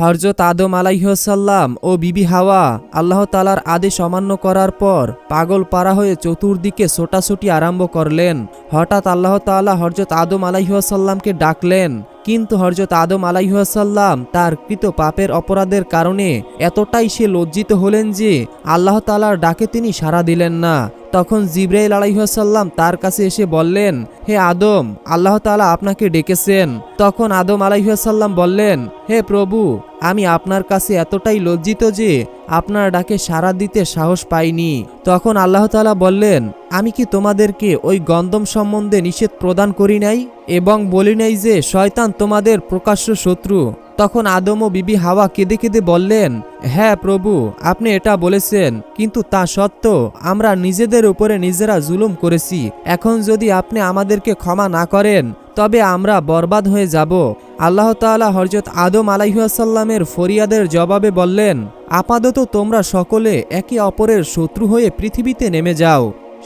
হরজত আদম আলাইহসাল্লাম ও বিবি হাওয়া আল্লাহ তালার আদেশ অমান্য করার পর পাগল পাড়া হয়ে চতুর্দিকে ছোটাছুটি আরম্ভ করলেন। হঠাৎ আল্লাহ তাআলা হরজত আদম আলাইহাসাল্লামকে ডাকলেন। কিন্তু হরজত আদম আলাইহাসাল্লাম তার কৃত পাপের অপরাধের কারণে এতটাই সে লজ্জিত হলেন যে আল্লাহ তালার ডাকে তিনি সাড়া দিলেন না। তখন জিব্রাইল আলাইহাসাল্লাম তার কাছে এসে বললেন, হে আদম, আল্লাহ তালা আপনাকে ডেকেছেন। তখন আদম আলাইহাসাল্লাম বললেন, হে প্রভু, আমি আপনার কাছে এতটাই লজ্জিত যে আপনার ডাকে সাড়া দিতে সাহস পাইনি। তখন আল্লাহ তাআলা বললেন, আমি কি তোমাদেরকে ওই গন্ধম সম্বন্ধে নিষেধ প্রদান করি নাই এবং বলি নাই যে শয়তান তোমাদের প্রকাশ্য শত্রু? তখন আদম ও বিবি হাওয়া কেঁদে কেঁদে বললেন হ্যাঁ প্রভু, আপনি এটা বলেছেন, কিন্তু তা সত্ত্বেও আমরা নিজেদের উপরে নিজেরা জুলুম করেছি। এখন যদি আপনি আমাদেরকে ক্ষমা না করেন, তবে আমরা বরবাদ হয়ে যাব। আল্লাহ তাআলা হরজত আদম আলাইহাসাল্লামের ফরিয়াদের জবাবে বললেন, আপাতত তোমরা সকলে একে অপরের শত্রু হয়ে পৃথিবীতে নেমে যাও।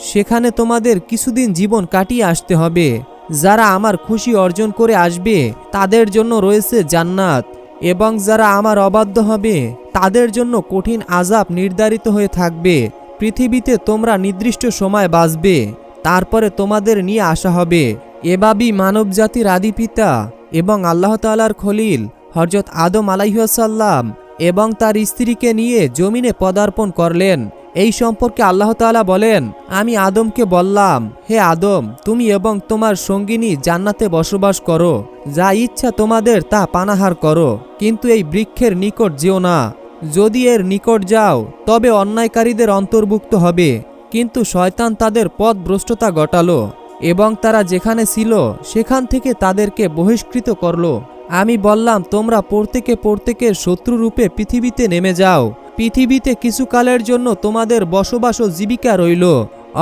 সেখানে তোমাদের কিছুদিন জীবন কাটিয়ে আসতে হবে। যারা আমার খুশি অর্জন করে আসবে, তাদের জন্য রয়েছে জান্নাত, এবং যারা আমার অবাধ্য হবে, তাদের জন্য কঠিন আজাব নির্ধারিত হয়ে থাকবে। পৃথিবীতে তোমরা নির্দিষ্ট সময় বাঁচবে, তারপরে তোমাদের নিয়ে আসা হবে। এভাবেই মানবজাতির আদি পিতা এবং আল্লাহ তালার খলিল হরজত আদম আলাইহাসাল্লাম এবং তার স্ত্রীকে নিয়ে জমিনে পদার্পণ করলেন। এই সম্পর্কে আল্লাহ তাআলা বলেন, আমি আদমকে বললাম, হে আদম, তুমি এবং তোমার সঙ্গিনী জান্নাতে বসবাস করো। যা ইচ্ছা তোমাদের তা পানাহার করো, কিন্তু এই বৃক্ষের নিকট যেও না। যদি এর নিকট যাও, তবে অন্যায়কারীদের অন্তর্ভুক্ত হবে। কিন্তু শয়তান তাদের পথ ভ্রষ্টতা ঘটালো এবং তারা যেখানে ছিল, সেখান থেকে তাদেরকে বহিষ্কৃত করল। আমি বললাম, তোমরা প্রত্যেকে প্রত্যেকের শত্রুরূপে পৃথিবীতে নেমে যাও। পৃথিবীতে কিছুকালের জন্য তোমাদের বসবাস ও জীবিকা রইল।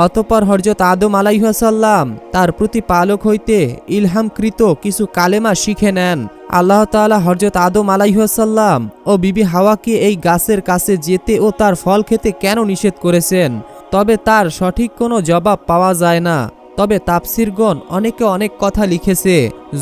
অতপর হরজত আদম আলাইহাসাল্লাম তার প্রতিপালক হইতে ইলহামকৃত কিছু কালেমা শিখে নেন। আল্লাহ তাআলা হরজত আদম আলাইহাসাল্লাম ও বিবি হাওয়াকে এই গাছের কাছে যেতে ও তার ফল খেতে কেন নিষেধ করেছেন? তবে তার সঠিক কোনো জবাব পাওয়া যায় না। তবে তাপসিরগণ অনেকে অনেক কথা লিখেছে।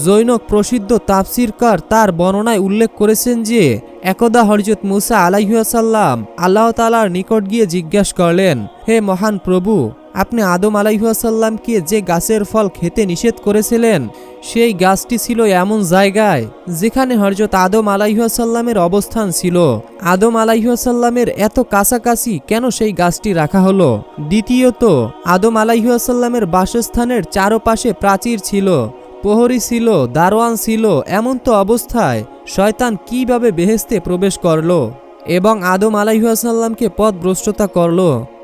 জৈনক প্রসিদ্ধ তাপসিরকার তার বর্ণনায় উল্লেখ করেছেন যে, একদা হরজত মুসা আলাইহাসাল্লাম আল্লাহ তালার নিকট গিয়ে জিজ্ঞাসা করলেন, হে মহান প্রভু আপনি আদম আলাইহাসাল্লামকে যে গাছের ফল খেতে নিষেধ করেছিলেন, সেই গাছটি ছিল এমন জায়গায় যেখানে হরজত আদম আলাইহাসাল্লামের অবস্থান ছিল। আদম আলাইহাসাল্লামের এত কাছাকাছি কেন সেই গাছটি রাখা হলো? দ্বিতীয়ত, আদম আলাইহাসাল্লামের বাসস্থানের চারপাশে প্রাচীর ছিল, প্রহরী ছিল, দারোয়ান ছিল, এমন তো অবস্থায় শয়তান কীভাবে বেহেস্তে প্রবেশ করল এবং আদম আলাইহাসাল্লামকে পথ ভ্রষ্টতা করল?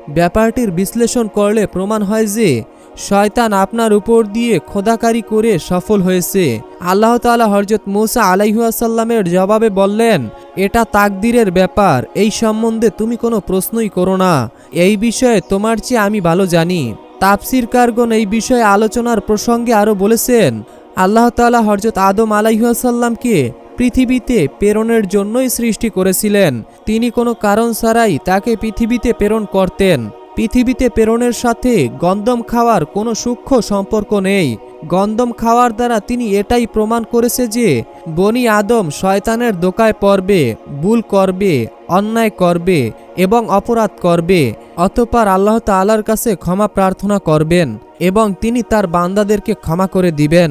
ব্যাপারটির বিশ্লেষণ করলে প্রমাণ হয় যে শয়তান আপনার উপর দিয়ে খোদাকারি করে সফল হয়েছে। আল্লাহ তাআলা হরজত মৌসা আলাইহাসাল্লামের জবাবে বললেন, এটা তাকদিরের ব্যাপার, এই সম্বন্ধে তুমি কোনো প্রশ্নই করো না। এই বিষয়ে তোমার চেয়ে আমি ভালো জানি। তাপসির কারগন এই বিষয়ে আলোচনার প্রসঙ্গে আরও বলেছেন, আল্লাহ তাআলা হরজত আদম আলাইহাসাল্লামকে পৃথিবীতে প্রেরণের জন্যই সৃষ্টি করেছিলেন। তিনি কোনো কারণ ছাড়াই তাকে পৃথিবীতে প্রেরণ করতেন। পৃথিবীতে প্রেরণের সাথে গন্দম খাওয়ার কোনো সূক্ষ্ম সম্পর্ক নেই। গন্দম খাওয়ার দ্বারা তিনি এটাই প্রমাণ করেছে যে, বনি আদম শয়তানের দোকায় পড়বে, ভুল করবে, অন্যায় করবে এবং অপরাধ করবে, অতপর আল্লাহ তাআলার কাছে ক্ষমা প্রার্থনা করবেন এবং তিনি তার বান্দাদেরকে ক্ষমা করে দিবেন।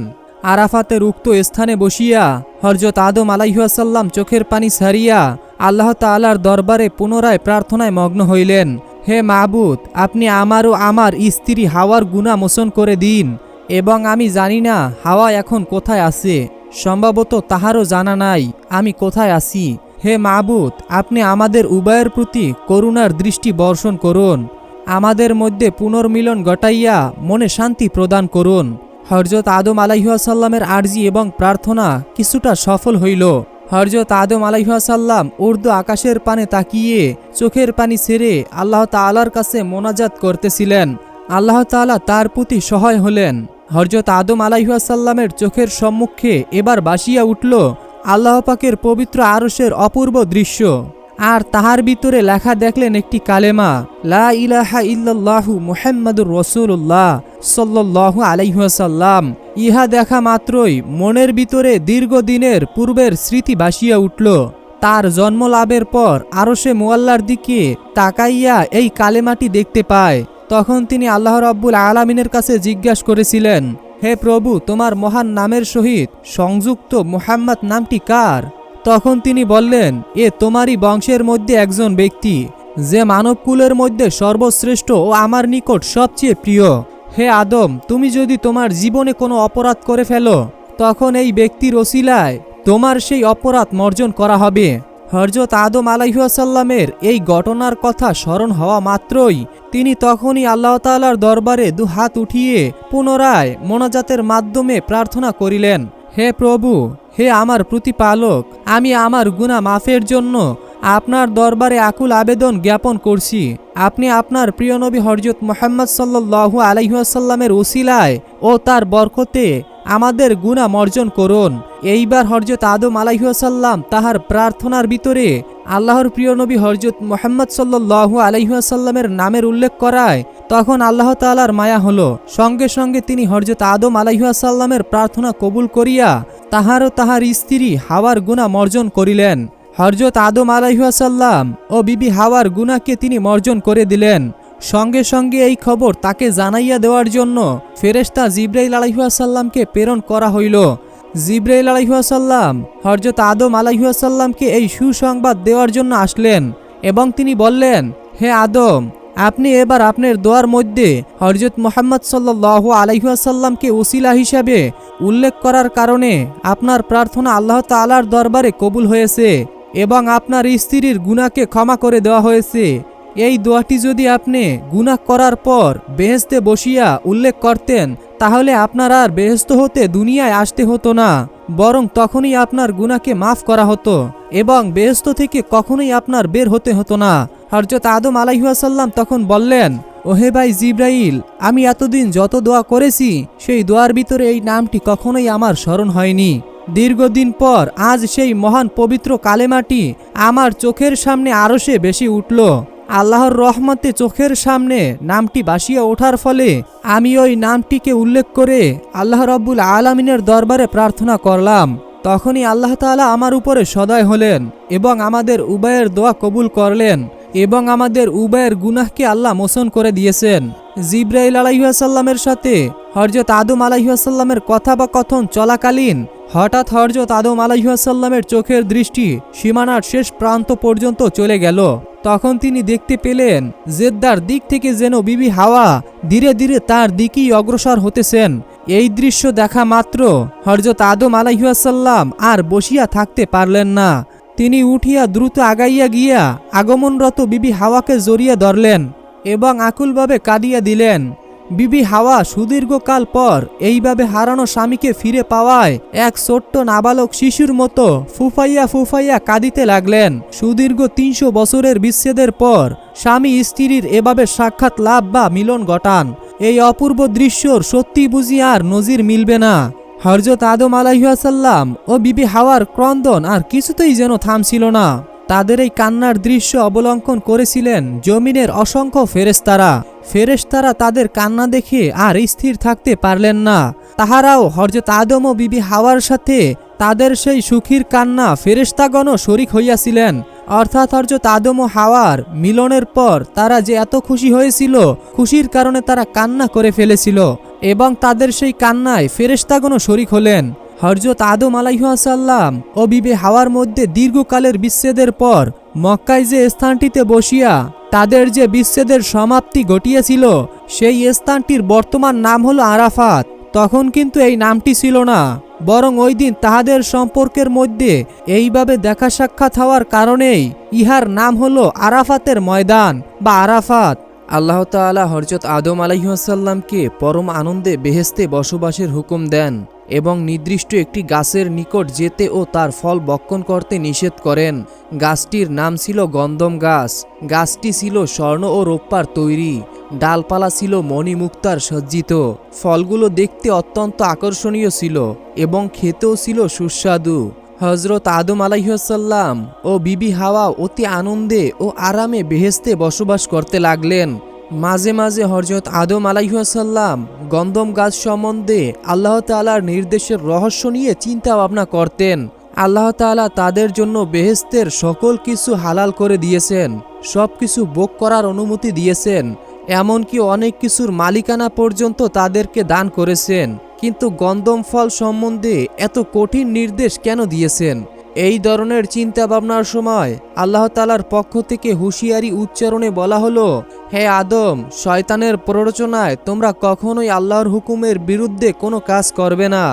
আরাফাতের উক্ত স্থানে বসিয়া হরজত আদম আলাইহাসাল্লাম চোখের পানি সারিয়া আল্লাহ তাআলার দরবারে পুনরায় প্রার্থনায় মগ্ন হইলেন, হে মাবুদ, আপনি আমার ও আমার স্ত্রী হাওয়ার গুণা মোচন করে দিন, এবং আমি জানি না হাওয়া এখন কোথায় আছে, সম্ভবত তাহারও জানা নাই, আমি কোথায় আছি। হে মাবুদ, আপনি আমাদের উভয়ের প্রতি করুণার দৃষ্টি বর্ষণ করুন, আমাদের মধ্যে পুনর্মিলন ঘটাইয়া মনে শান্তি প্রদান করুন। হরজত আদম আলাইহাসাল্লামের আর্জি এবং প্রার্থনা কিছুটা সফল হইল। হরজত আদম আলাইহাসাল্লাম উর্দু আকাশের পানে তাকিয়ে চোখের পানি ছেড়ে আল্লাহ তাআলার কাছে মোনাজাত করতেছিলেন। আল্লাহ তাআলা তার প্রতি সহায় হলেন। হরজত আদম আলাইহাসাল্লামের চোখের সম্মুখে এবার বাসিয়া উঠল আল্লাহ পাকের পবিত্র আরসের অপূর্ব দৃশ্য। আর তাহার ভিতরে লেখা দেখলেন একটি কালেমা, লা ইলাহা ইল্লাল্লাহু মুহাম্মাদুর রসুল্লাহ সাল্লাল্লাহু আলাইহাসাল্লাম ইহা দেখা মাত্রই মনের ভিতরে দীর্ঘদিনের পূর্বের স্মৃতি ভাসিয়া উঠল। তার জন্ম লাভের পর আরও সে মোয়াল্লার দিকে তাকাইয়া এই কালেমাটি দেখতে পায়। তখন তিনি আল্লাহ রব্বুল আলামিনের কাছে জিজ্ঞাসা করেছিলেন, হে প্রভু, তোমার মহান নামের সহিত সংযুক্ত মুহাম্মদ নামটি কার? তখন তিনি বললেন, এ তোমারই বংশের মধ্যে একজন ব্যক্তি, যে মানবকুলের মধ্যে সর্বশ্রেষ্ঠ ও আমার নিকট সবচেয়ে প্রিয়। হে আদম, তুমি যদি তোমার জীবনে কোনো অপরাধ করে ফেলো, তখন এই ব্যক্তির ওসিলায় তোমার সেই অপরাধ মর্জন করা হবে। হরজত আদম আলাইহাসাল্লামের এই ঘটনার কথা স্মরণ হওয়া মাত্রই তিনি তখনই আল্লাহ তাআলার দরবারে দু হাত উঠিয়ে পুনরায় মোনাজাতের মাধ্যমে প্রার্থনা করিলেন। হে প্রভু, হে আমার প্রতিপালক, আমি আমার গুণা মাফের জন্য আপনার দরবারে আকুল আবেদন জ্ঞাপন করছি। আপনি আপনার প্রিয়নবী হরজত মোহাম্মদ সাল্লু আলাইহাসাল্লামের ওসিলায় ও তার বরকতে আমাদের গুণা মর্জন করুন। এইবার হরজত আদম আলাইহাসাল্লাম তাহার প্রার্থনার ভিতরে আল্লাহর প্রিয় নবী হরজত মোহাম্মদ সাল্লু আলাইহাসাল্লামের নামের উল্লেখ করায়, তখন আল্লাহ তালার মায়া হলো। সঙ্গে সঙ্গে তিনি হরজত আদম আলাইহাসাল্লামের প্রার্থনা কবুল করিয়া তাহারও তাহার স্ত্রী হাওয়ার গুণা মর্জন করিলেন। হরজত আদম আলাইহাসাল্লাম ও বিবি হাওয়ার গুনাকে তিনি মর্জন করে দিলেন। সঙ্গে সঙ্গে এই খবর তাকে জানাইয়া দেওয়ার জন্য ফেরেশতা জিব্রাইল আলাইহাসাল্লামকে প্রেরণ করা হইল। জিব্রাইল আলাইহাসাল্লাম হরজত আদম আলাইহাসাল্লামকে এই সুসংবাদ দেওয়ার জন্য আসলেন এবং তিনি বললেন, হে আদম, আপনি এবার আপনার দোয়ার মধ্যে হরজত মোহাম্মদ সাল্লু আলাইহাসাল্লামকে উসিলা হিসাবে উল্লেখ করার কারণে আপনার প্রার্থনা আল্লাহ তালার দরবারে কবুল হয়েছে এবং আপনার স্ত্রীর গুনাকে ক্ষমা করে দেওয়া হয়েছে। এই দোয়াটি যদি আপনি গুনাহ করার পর বেহেস্তে বসিয়া উল্লেখ করতেন, তাহলে আপনার আর বেহেস্ত হতে দুনিয়ায় আসতে হতো না, বরং তখনই আপনার গুনাকে মাফ করা হতো এবং বেহেস্ত থেকে কখনোই আপনার বের হতে হতো না। হরজত আদম আলাইহাসাল্লাম তখন বললেন, ওহে ভাই জিব্রাইল, আমি এতদিন যত দোয়া করেছি, সেই দোয়ার ভিতরে এই নামটি কখনোই আমার স্মরণ হয়নি। দীর্ঘদিন পর আজ সেই মহান পবিত্র কালেমাটি আমার চোখের সামনে আরও সে বেশি উঠল। আল্লাহর রহমতে চোখের সামনে নামটি বাসিয়া ওঠার ফলে আমি ওই নামটিকে উল্লেখ করে আল্লাহ রব্বুল আলমিনের দরবারে প্রার্থনা করলাম। তখনই আল্লাহ তালা আমার উপরে সদয় হলেন এবং আমাদের উবায়ের দোয়া কবুল করলেন এবং আমাদের উবায়ের গুনাহকে আল্লাহ মোচন করে দিয়েছেন। জিব্রাইল আলাইহাসাল্লামের সাথে হরজত আদম আলাইহাসাল্লামের কথা বা কথন চলাকালীন হঠাৎ হরজত আদম আলাইহাসাল্লামের চোখের দৃষ্টি সীমানার শেষ প্রান্ত পর্যন্ত চলে গেল। তখন তিনি দেখতে পেলেন জেদ্দার দিক থেকে যেন বিবি হাওয়া ধীরে ধীরে তার দিকেই অগ্রসর হতেছেন। এই দৃশ্য দেখা মাত্র হরজত আদম আলাইহাসাল্লাম আর বসিয়া থাকতে পারলেন না। তিনি উঠিয়া দ্রুত আগাইয়া গিয়া আগমনরত বিবি হাওয়াকে জড়িয়ে ধরলেন। এবং আকুলভাবে কাঁদিয়া দিলেন, বিবি হাওয়া, সুদীর্ঘকাল পর এইভাবে হারানো স্বামীকে ফিরে পাওয়ায় এক ছোট্ট নাবালক শিশুর মতো ফুফাইয়া ফুফাইয়া কাঁদিতে লাগলেন। সুদীর্ঘ তিনশো বছরের বিচ্ছেদের পর স্বামী স্ত্রীর এভাবে সাক্ষাৎ লাভ বা মিলন ঘটান। এই অপূর্ব দৃশ্যর সত্যি বুঝি আর নজির মিলবে না। হরজত আদম আলাইহাসাল্লাম ও বিবি হাওয়ার ক্রন্দন আর কিছুতেই যেন থামছিল না। তাদের এই কান্নার দৃশ্য অবলম্বন করেছিলেন জমিনের অসংখ্য ফেরেস্তারা ফেরেশতারা তাদের কান্না দেখে আর স্থির থাকতে পারলেন না। তাহারাও হরজত আদম ও বিবি হাওয়ার সাথে তাদের সেই সুখীর কান্না ফেরেশতাগণও শরিক হইয়াছিলেন। অর্থাৎ হরজত আদম ও হাওয়ার মিলনের পর তারা যে এত খুশি হয়েছিল, খুশির কারণে তারা কান্না করে ফেলেছিল এবং তাদের সেই কান্নায় ফেরেশতাগণও শরিক হলেন। হরজত আদম আলাইহাসাল্লাম ও বিবে হাওয়ার মধ্যে দীর্ঘকালের বিচ্ছেদের পর মক্কায় যে স্থানটিতে বসিয়া তাদের যে বিচ্ছেদের সমাপ্তি ঘটিয়েছিল, সেই স্থানটির বর্তমান নাম হলো আরাফাত। তখন কিন্তু এই নামটি ছিল না, বরং ওই দিন তাহাদের সম্পর্কের মধ্যে এইভাবে দেখা সাক্ষাৎ হওয়ার কারণেই ইহার নাম হলো আরাফাতের ময়দান বা আরাফাত। আল্লাহ তাআলা হরজত আদম আলাইসাল্লামকে পরম আনন্দে বেহেস্তে বসবাসের হুকুম দেন এবং নির্দিষ্ট একটি গাছের নিকট যেতে ও তার ফল বক্ষণ করতে নিষেধ করেন। গাছটির নাম ছিল গন্ধম গাছ। গাছটি ছিল স্বর্ণ ও রৌপ্যার তৈরি। ডালপালা ছিল মণিমুক্তার সজ্জিত। ফলগুলো দেখতে অত্যন্ত আকর্ষণীয় ছিল এবং খেতেও ছিল সুস্বাদু। হজরত আদম আলাইসাল্লাম ও বিবি হাওয়া অতি আনন্দে ও আরামে বেহেস্তে বসবাস করতে লাগলেন। মাঝে মাঝে হজরত আদম আলাইসাল্লাম গন্ধম গাছ সম্বন্ধে আল্লাহ তালার নির্দেশের রহস্য নিয়ে চিন্তা ভাবনা করতেন। আল্লাহ তাআলা তাদের জন্য বেহেস্তের সকল কিছু হালাল করে দিয়েছেন সব কিছু বোক করার অনুমতি দিয়েছেন, এমনকি অনেক কিছুর মালিকানা পর্যন্ত তাদেরকে দান করেছেন। কিন্তু গন্ধম ফল সম্বন্ধে এত কঠিন নির্দেশ কেন দিয়েছেন? এই ধরনের চিন্তা ভাবনার সময় আল্লাহ তালার পক্ষ থেকে হুঁশিয়ারি উচ্চারণে বলা হলো, হে আদম, শয়তানের প্ররোচনায় তোমরা কখনোই আল্লাহর হুকুমের বিরুদ্ধে কোনো কাজ করবে না।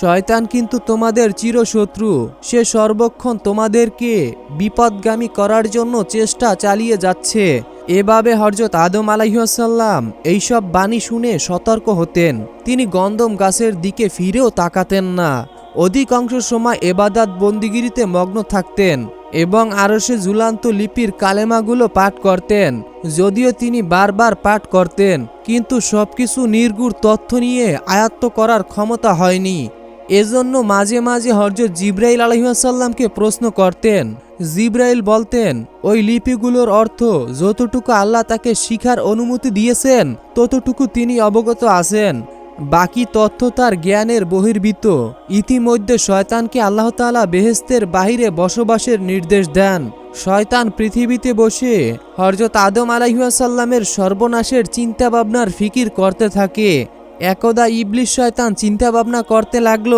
শয়তান কিন্তু তোমাদের চিরশত্রু। সে সর্বক্ষণ তোমাদেরকে বিপদগামী করার জন্য চেষ্টা চালিয়ে যাচ্ছে। এভাবে হরজত আদম আলাইসাল্লাম এইসব বাণী শুনে সতর্ক হতেন। তিনি গন্দম গাছের দিকে ফিরেও তাকাতেন না। অধিকাংশ সময় এবাদাত বন্দিগিরিতে মগ্ন থাকতেন এবং আরও সে ঝুলান্ত লিপির কালেমাগুলো পাঠ করতেন। যদিও তিনি বারবার পাঠ করতেন, কিন্তু সবকিছু নির্গুর তথ্য নিয়ে আয়ত্ত করার ক্ষমতা হয়নি। এজন্য মাঝে মাঝে হরজত জিব্রাইল আলহিহাসাল্লামকে প্রশ্ন করতেন জিব্রাইল বলতেন, ওই লিপিগুলোর অর্থ যতটুকু আল্লাহ তাকে শিখার অনুমতি দিয়েছেন, ততটুকু তিনি অবগত আছেন। বাকি তথ্য তার জ্ঞানের বহির্ভূত। ইতিমধ্যে শয়তানকে আল্লাহ তাআলা বেহেস্তের বাহিরে বসবাসের নির্দেশ দেন। শয়তান পৃথিবীতে বসে হরজত আদম আলাইসাল্লামের সর্বনাশের চিন্তা ভাবনার ফিকির করতে থাকে। একদা ইবলিশ শয়তান চিন্তা ভাবনা করতে লাগল,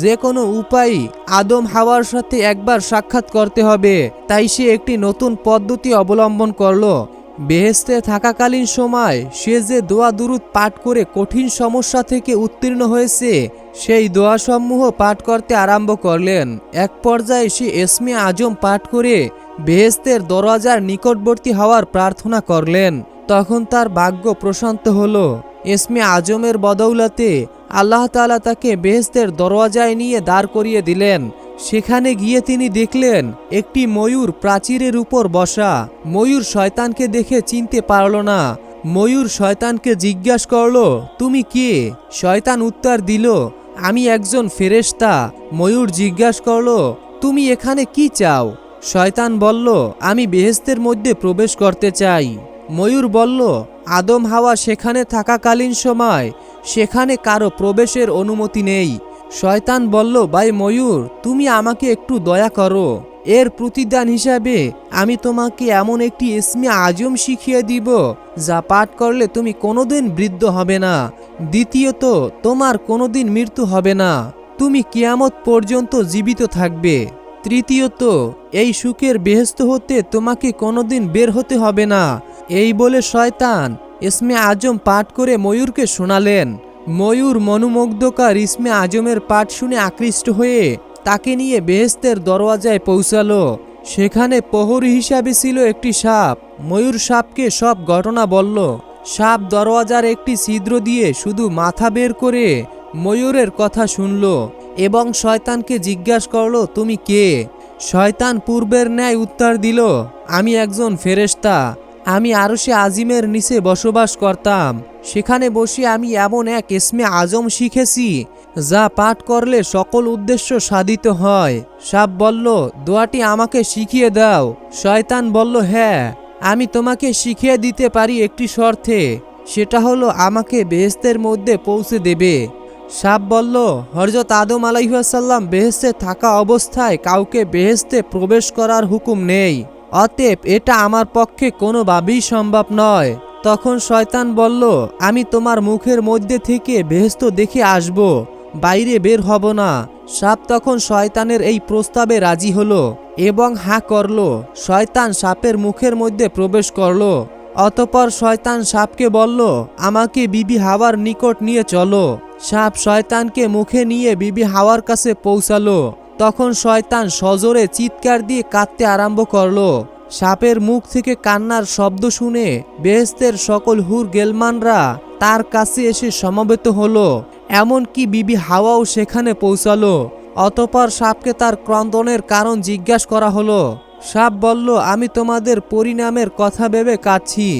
যে কোনো উপায় আদম হাওয়ার সাথে একবার সাক্ষাৎ করতে হবে। তাই সে একটি নতুন পদ্ধতি অবলম্বন করল। বেহেস্তে থাকাকালীন সময় সে যে দোয়া দুরুদ পাঠ করে কঠিন সমস্যা থেকে উত্তীর্ণ হয়েছে, সেই দোয়াসমূহ পাঠ করতে আরম্ভ করলেন। এক পর্যায়ে সে এসমে আজম পাঠ করে বেহেস্তের দরওয়াজার নিকটবর্তী হওয়ার প্রার্থনা করলেন। তখন তার ভাগ্য প্রশান্ত হলো। এসমে আজমের বদৌলতে আল্লাহ তাআলা তাকে বেহেস্তের দরওয়াজায় নিয়ে দাঁড় করিয়ে দিলেন। সেখানে গিয়ে তিনি দেখলেন, একটি ময়ূর প্রাচীরের উপর বসা। ময়ূর শয়তানকে দেখে চিনতে পারল না। ময়ূর শয়তানকে জিজ্ঞাসা করল, তুমি কে? শয়তান উত্তর দিল, আমি একজন ফেরেশতা। ময়ূর জিজ্ঞাসা করল, তুমি এখানে কি চাও? শয়তান বলল, আমি বেহেস্তের মধ্যে প্রবেশ করতে চাই। ময়ূর বলল, আদম হাওয়া সেখানে থাকাকালীন সময়, সেখানে কারও প্রবেশের অনুমতি নেই। শয়তান বলল, ভাই ময়ূর, তুমি আমাকে একটু দয়া করো। এর প্রতিদান হিসাবে আমি তোমাকে এমন একটি ইসমে আজম শিখিয়ে দিব, যা পাঠ করলে তুমি কোনোদিন বৃদ্ধ হবে না। দ্বিতীয়ত, তোমার কোনোদিন মৃত্যু হবে না। তুমি কিয়ামত পর্যন্ত জীবিত থাকবে। তৃতীয়ত, এই সুখের বেহেস্ত হতে তোমাকে কোনোদিন বের হতে হবে না। এই বলে শয়তান ইসমে আজম পাঠ করে ময়ূরকে শোনালেন। ময়ূর মনোমুগ্ধকার ইসমে আজমের পাঠ শুনে আকৃষ্ট হয়ে তাকে নিয়ে বেহেস্তের দরওয়াজায় পৌঁছালো। সেখানে প্রহরী হিসাবে ছিল একটি সাপ। ময়ূর সাপকে সব ঘটনা বলল। সাপ দরওয়াজার একটি ছিদ্র দিয়ে শুধু মাথা বের করে ময়ূরের কথা শুনল এবং শয়তানকে জিজ্ঞাসা করল, তুমি কে? শয়তান পূর্বের ন্যায় উত্তর দিল, আমি একজন ফেরেশতা। আমি আরও সে আজিমের নিচে বসবাস করতাম। সেখানে বসে আমি এমন এক ইসমে আজম শিখেছি, যা পাঠ করলে সকল উদ্দেশ্য সাধিত হয়। সাপ বলল, দোয়াটি আমাকে শিখিয়ে দাও। শয়তান বলল হ্যাঁ আমি তোমাকে শিখিয়ে দিতে পারি একটি শর্তে। সেটা হলো, আমাকে বেহেস্তের মধ্যে পৌঁছে দেবে। সাপ বলল হরজত আদম আলাইসাল্লাম বেহেস্তে থাকা অবস্থায় কাউকে বেহেস্তে প্রবেশ করার হুকুম নেই। অতএব এটা আমার পক্ষে কোনোভাবেই সম্ভব নয়। তখন শয়তান বলল, আমি তোমার মুখের মধ্যে থেকে বেহেস্ত দেখে আসব, বাইরে বের হব না। সাপ তখন শয়তানের এই প্রস্তাবে রাজি হলো এবং হা করল। শয়তান সাপের মুখের মধ্যে প্রবেশ করল। অতপর শয়তান সাপকে বলল, আমাকে বিবি হাওয়ার নিকট নিয়ে চলো। সাপ শয়তানকে মুখে নিয়ে বিবি হাওয়ার কাছে পৌঁছালো। তখন শয়তান সজোরে চিৎকার দিয়ে কাঁদতে আরম্ভ করল। সাপের মুখ থেকে কান্নার শব্দ শুনে বেহেস্তের সকল হুর গেলমানরা তার কাছে এসে সমবেত হলো। এমনকি বিবি হাওয়াও সেখানে পৌঁছালো। অতপর সাপকে তার ক্রন্দনের কারণ জিজ্ঞাসা করা হলো। সাপ বলল, আমি তোমাদের পরিণামের কথা ভেবে কাঁদছি।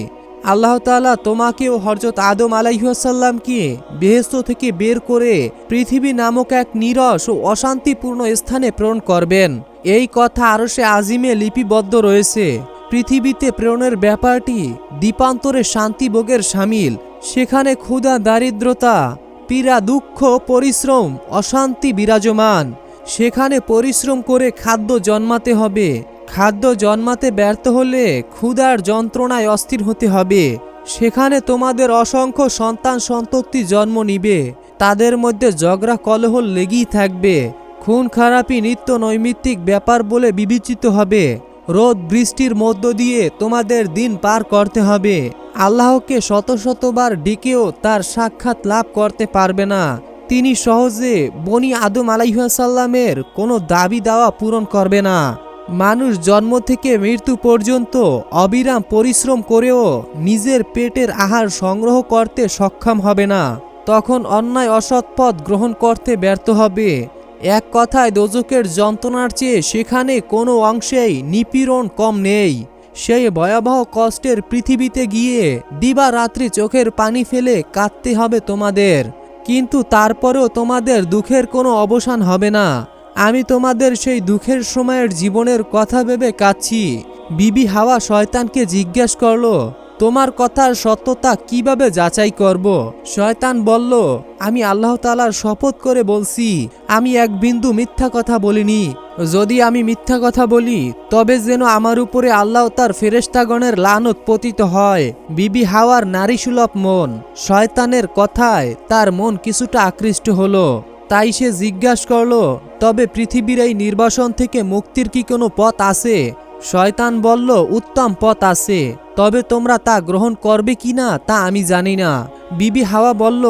আল্লাহ তাআলা তোমাকেও হরজত আদম আলাইসাল্লামকে বেহেস্ত থেকে বের করে পৃথিবী নামক এক নিরস ও অশান্তিপূর্ণ স্থানে প্রেরণ করবেন। এই কথা আরও সে আজিমে লিপিবদ্ধ রয়েছে। পৃথিবীতে প্রেরণের ব্যাপারটি দ্বীপান্তরে শান্তি ভোগের সামিল। সেখানে ক্ষুধা, দারিদ্রতা, পীড়া, দুঃখ, পরিশ্রম, অশান্তি বিরাজমান। সেখানে পরিশ্রম করে খাদ্য জন্মাতে হবে। খাদ্য জন্মাতে ব্যর্থ হলে ক্ষুধার যন্ত্রণায় অস্থির হতে হবে। সেখানে তোমাদের অসংখ্য সন্তান সন্ততি জন্ম নিবে। তাদের মধ্যে ঝগড়া কলহ লেগেই থাকবে। খুন খারাপি নিত্য নৈমিত্তিক ব্যাপার বলে বিবেচিত হবে। রোদ বৃষ্টির মধ্য দিয়ে তোমাদের দিন পার করতে হবে। আল্লাহকে শত শতবার ডেকেও তার সাক্ষাৎ লাভ করতে পারবে না। তিনি সহজে বনি আদম আলাইহাসাল্লামের কোনো দাবি দাওয়া পূরণ করবে না। মানুষ জন্ম থেকে মৃত্যু পর্যন্ত অবিরাম পরিশ্রম করেও নিজের পেটের আহার সংগ্রহ করতে সক্ষম হবে না। তখন অন্যায় অসৎ পথ গ্রহণ করতে ব্যর্থ হবে। এক কথায় দোজকের যন্ত্রণার চেয়ে সেখানে কোনো অংশেই নিপীড়ন কম নেই। সেই ভয়াবহ কষ্টের পৃথিবীতে গিয়ে দিবা রাত্রি চোখের পানি ফেলে কাঁদতে হবে তোমাদের। কিন্তু তারপরেও তোমাদের দুঃখের কোনো অবসান হবে না। আমি তোমাদের সেই দুঃখের সময়ের জীবনের কথা ভেবে কাঁদছি। বিবি হাওয়া শয়তানকে জিজ্ঞেস করল, তোমার কথার সত্যতা কীভাবে যাচাই করব? শয়তান বলল, আমি আল্লাহ তালার শপথ করে বলছি, আমি এক বিন্দু মিথ্যা কথা বলিনি। যদি আমি মিথ্যা কথা বলি, তবে যেন আমার উপরে আল্লাহ তার ফেরেস্তাগণের লানত পতিত হয়। বিবি হাওয়ার নারীসুলভ মন শয়তানের কথায় তার মন কিছুটা আকৃষ্ট হলো। তাই সে জিজ্ঞাসা করল তবে পৃথিবীর এই নির্বাসন থেকে মুক্তির কি কোনো পথ আছে? শয়তান বলল, উত্তম পথ আছে। তবে তোমরা তা গ্রহণ করবে কি না, তা আমি জানি না। বিবি হাওয়া বলল,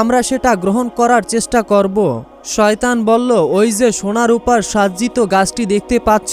আমরা সেটা গ্রহণ করার চেষ্টা করব। শয়তান বলল, ওই যে সোনার উপর সাজ্জিত গাছটি দেখতে পাচ্ছ,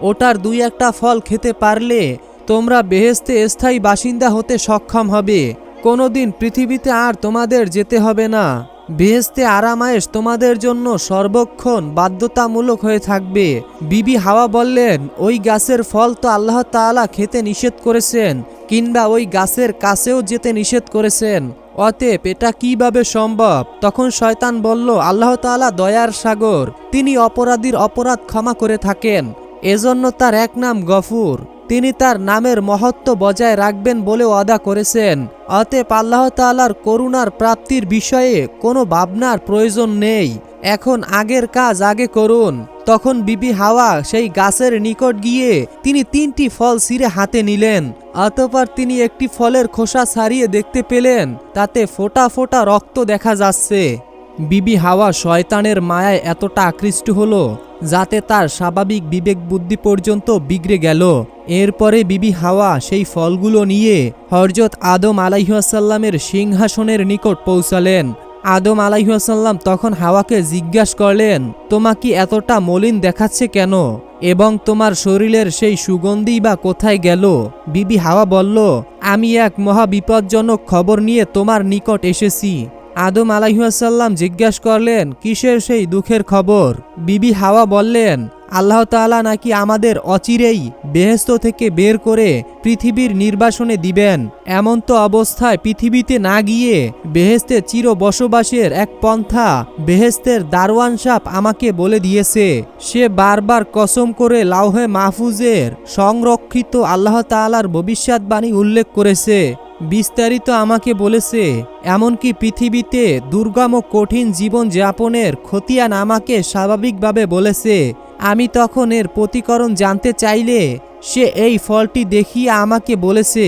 ওটার দুই একটা ফল খেতে পারলে তোমরা বেহেস্তে স্থায়ী বাসিন্দা হতে সক্ষম হবে। কোনোদিন পৃথিবীতে আর তোমাদের যেতে হবে না। বেহেস্তে আরামায়েশ তোমাদের জন্য সর্বক্ষণ বাধ্যতামূলক হয়ে থাকবে। বিবি হাওয়া বললেন, ওই গাছের ফল তো আল্লাহ তাআলা খেতে নিষেধ করেছেন, কিংবা ওই গাছের কাছেও যেতে নিষেধ করেছেন। অতএব এটা কীভাবে সম্ভব? তখন শয়তান বলল, আল্লাহ তাআলা দয়ার সাগর, তিনি অপরাধীর অপরাধ ক্ষমা করে থাকেন, এজন্য তার এক নাম গফুর। তিনি তার নামের মহত্ব বজায় রাখবেন বলে ওয়াদা করেছেন। অতএব আল্লাহ তাআলার করুণার প্রাপ্তির বিষয়ে কোনো ভাবনার প্রয়োজন নেই। এখন আগের কাজ আগে করুন। তখন বিবি হাওয়া সেই গাছের নিকট গিয়ে তিনি তিনটি ফল ছিঁড়ে হাতে নিলেন। অতপর তিনি একটি ফলের খোসা ছাড়িয়ে দেখতে পেলেন, তাতে ফোটা ফোঁটা রক্ত দেখা যাচ্ছে। বিবি হাওয়া শয়তানের মায়ায় এতটা আকৃষ্ট হলো যাতে তার স্বাভাবিক বিবেক বুদ্ধি পর্যন্ত বিগড়ে গেল। এরপরে বিবি হাওয়া সেই ফলগুলো নিয়ে হরজত আদম আলাইহাসাল্লামের সিংহাসনের নিকট পৌঁছালেন। আদম আলাইহাসাল্লাম তখন হাওয়াকে জিজ্ঞাসা করলেন তোমাকে এতটা মলিন দেখাচ্ছে কেন? এবং তোমার শরীরের সেই সুগন্ধি বা কোথায় গেল? বিবি হাওয়া বলল, আমি এক মহা বিপজ্জনক খবর নিয়ে তোমার নিকট এসেছি। আদম আলাইহাসাল্লাম জিজ্ঞাসা করলেন, কিসের সেই দুঃখের খবর? বিবি হাওয়া বললেন, আল্লাহ তাআলা নাকি আমাদের অচিরেই বেহেস্ত থেকে বের করে পৃথিবীর নির্বাসনে দিবেন। এমন তো অবস্থায় পৃথিবীতে না গিয়ে বেহেস্তে চির বসবাসের এক পন্থা বেহেস্তের দারওয়ান সাপ আমাকে বলে দিয়েছে। সে বারবার কসম করে লাউহে মাহফুজের সংরক্ষিত আল্লাহ তাআলার ভবিষ্যৎবাণী উল্লেখ করেছে। বিস্তারিত আমাকে বলেছে, এমনকি পৃথিবীতে দুর্গম ও কঠিন জীবন যাপনের খতিয়ান আমাকে স্বাভাবিকভাবে বলেছে, আমি তখন এর প্রতিকরণ জানতে চাইলে সে এই ফলটি দেখিয়ে আমাকে বলেছে,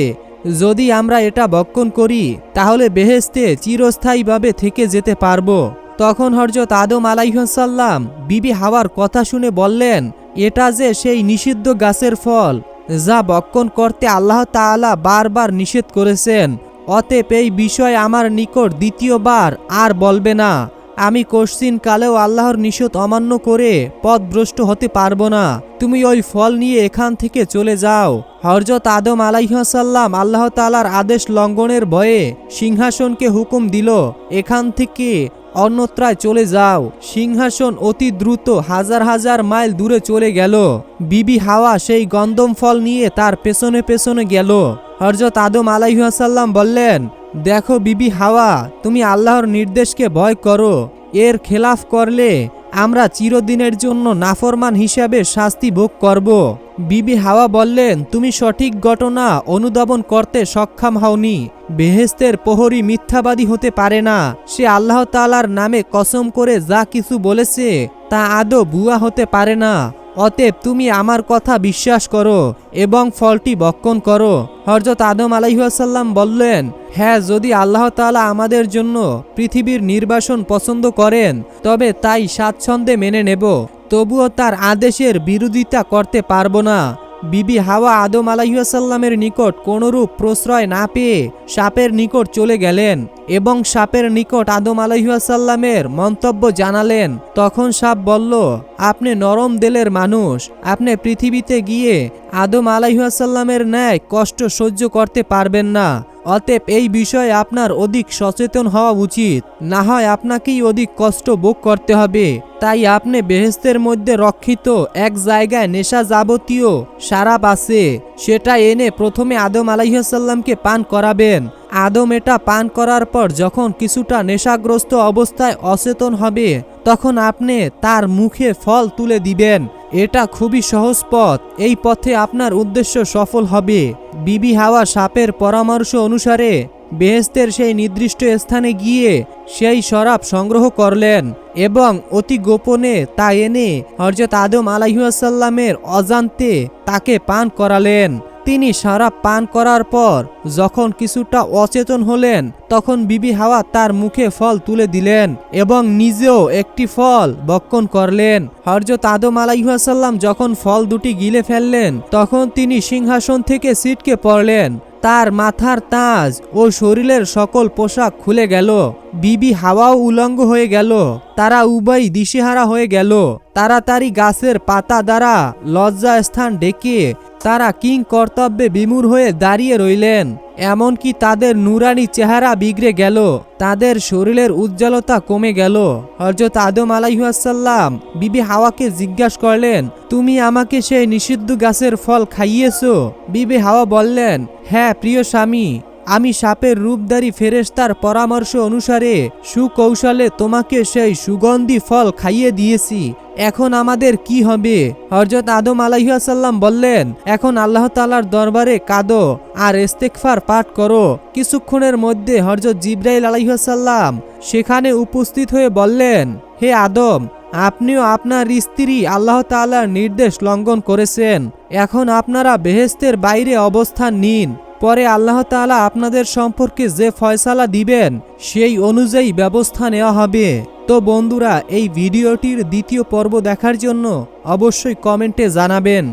যদি আমরা এটা বক্ষণ করি, তাহলে বেহেস্তে চিরস্থায়ীভাবে থেকে যেতে পারব। তখন হরজত আদম আলাইহসাল্লাম বিবি হাওয়ার কথা শুনে বললেন, এটা যে সেই নিষিদ্ধ গাছের ফল যা বক্ষণ করতে আল্লাহ তাআলা বারবার নিষেধ করেছেন। অতএব এই বিষয় আমার নিকট দ্বিতীয়বার আর বলবে না। আমি কোশ্চিন কালেও আল্লাহর নিষেধ অমান্য করে পথভ্রষ্ট হতে পারব না। তুমি ওই ফল নিয়ে এখান থেকে চলে যাও। হরজত আদম আলাইহাসাল্লাম আল্লাহ তালার আদেশ লঙ্ঘনের ভয়ে সিংহাসনকে হুকুম দিল, এখান থেকে অন্যত্রায় চলে যাও। সিংহাসন অতি দ্রুত হাজার হাজার মাইল দূরে চলে গেল। বিবি হাওয়া সেই গন্দম ফল নিয়ে তার পেছনে পেছনে গেল। হরজত আদম আলাইহাসাল্লাম বললেন, দেখো বিবি হাওয়া, তুমি আল্লাহর নির্দেশকে ভয় করো। এর খেলাফ করলে আমরা চিরদিনের জন্য নাফরমান হিসাবে শাস্তি ভোগ করব। বিবি হাওয়া বললেন, তুমি সঠিক ঘটনা অনুধাবন করতে সক্ষম হওনি। বেহেস্তের প্রহরী মিথ্যাবাদী হতে পারে না। সে আল্লাহ তালার নামে কসম করে যা কিছু বলেছে, তা আদৌ বুয়া হতে পারে না। অতএব তুমি আমার কথা বিশ্বাস করো এবং ফলটি বক্ষণ করো। হরজত আদম আলাইহাসাল্লাম বললেন হ্যাঁ যদি আল্লাহ তালা আমাদের জন্য পৃথিবীর নির্বাসন পছন্দ করেন, তবে তাই স্বাচ্ছন্দ্যে মেনে নেব। তবুও তার আদেশের বিরোধিতা করতে পারব না। বিবি হাওয়া আদম আলাইসাল্লামের নিকট কোনরূপ প্রশ্রয় না পেয়ে সাপের নিকট চলে গেলেন এবং সাপের নিকট আদম আলাইসাল্লামের মন্তব্য জানালেন। তখন সাপ বলল, আপনি নরম দেলের মানুষ। আপনি পৃথিবীতে গিয়ে আদম আলাইসাল্লামের ন্যায় কষ্ট সহ্য করতে পারবেন না। অতএব এই বিষয়ে আপনার অধিক সচেতন হওয়া উচিত। না হয় আপনাকেই অধিক কষ্ট ভোগ করতে হবে। তাই আপনি বেহেস্তের মধ্যে রক্ষিত এক জায়গায় নেশা যাবতীয় সারাপ আছে, সেটা এনে প্রথমে আদম আলাইসাল্লামকে পান করাবেন। আদম এটা পান করার পর যখন কিছুটা নেশাগ্রস্ত অবস্থায় অচেতন হবে, তখন আপনি তার মুখে ফল তুলে দিবেন। এটা খুবই সহজ পথ। এই পথে আপনার উদ্দেশ্য সফল হবে। বিবি হাওয়া সাপের পরামর্শ অনুসারে বেহেস্তের সেই নির্দিষ্ট স্থানে গিয়ে সেই শরাব সংগ্রহ করলেন এবং অতি গোপনে তা এনে হরজত আদম আলাইসাল্লামের অজান্তে তাকে পান করালেন। তিনি সারা পান করার পর যখন কিছুটা অচেতন হলেন, তখন বিবি হাওয়া তার মুখে ফল তুলে দিলেন এবং নিজেও একটি ফল বক্ষণ করলেন। হরজত আদম আলাইহাসাল্লাম যখন ফল দুটি গিলে ফেললেন, তখন তিনি সিংহাসন থেকে সিটকে পড়লেন। তার মাথার তাজ ও শরীরের সকল পোশাক খুলে গেল। বিবি হাওয়াও উলঙ্গ হয়ে গেল, তারা উভয় দিশেহারা হয়ে গেল। তাড়াতাড়ি গাছের পাতা দ্বারা লজ্জা স্থান ডেকে তারা কিং কর্তব্যে বিমূর হয়ে দাঁড়িয়ে রইলেন। এমনকি তাদের নুরানি চেহারা বিগড়ে গেল, তাদের শরীরের উজ্জ্বলতা কমে গেল। হরজত আদম আলাইহাসাল্লাম বিবি হাওয়াকে জিজ্ঞাসা করলেন, তুমি আমাকে সেই নিষিদ্ধ গাছের ফল খাইয়েছ? বিবি হাওয়া বললেন হ্যাঁ প্রিয় স্বামী। আমি সাপের রূপধারী ফেরেস্তার পরামর্শ অনুসারে সুকৌশলে তোমাকে সেই সুগন্ধি ফল খাইয়ে দিয়েছি। এখন আমাদের কি হবে? হরজত আদম আলাইহাসাল্লাম বললেন, এখন আল্লাহ তালার দরবারে কাঁদো আর ইস্তেকফার পাঠ করো। কিছুক্ষণের মধ্যে হরজত জিব্রাইল আলাইহাসাল্লাম সেখানে উপস্থিত হয়ে বললেন, হে আদম, আপনিও আপনার স্ত্রী আল্লাহ তাআলার নির্দেশ লঙ্ঘন করেছেন। এখন আপনারা বেহেস্তের বাইরে অবস্থান নিন। পরে আল্লাহ তালা আপনাদের সম্পর্কে যে ফয়সালা দিবেন, সেই অনুযায়ী ব্যবস্থা নেওয়া হবে। তো বন্ধুরা, এই ভিডিওটির দ্বিতীয় পর্ব দেখার জন্য অবশ্যই কমেন্টে জানাবেন।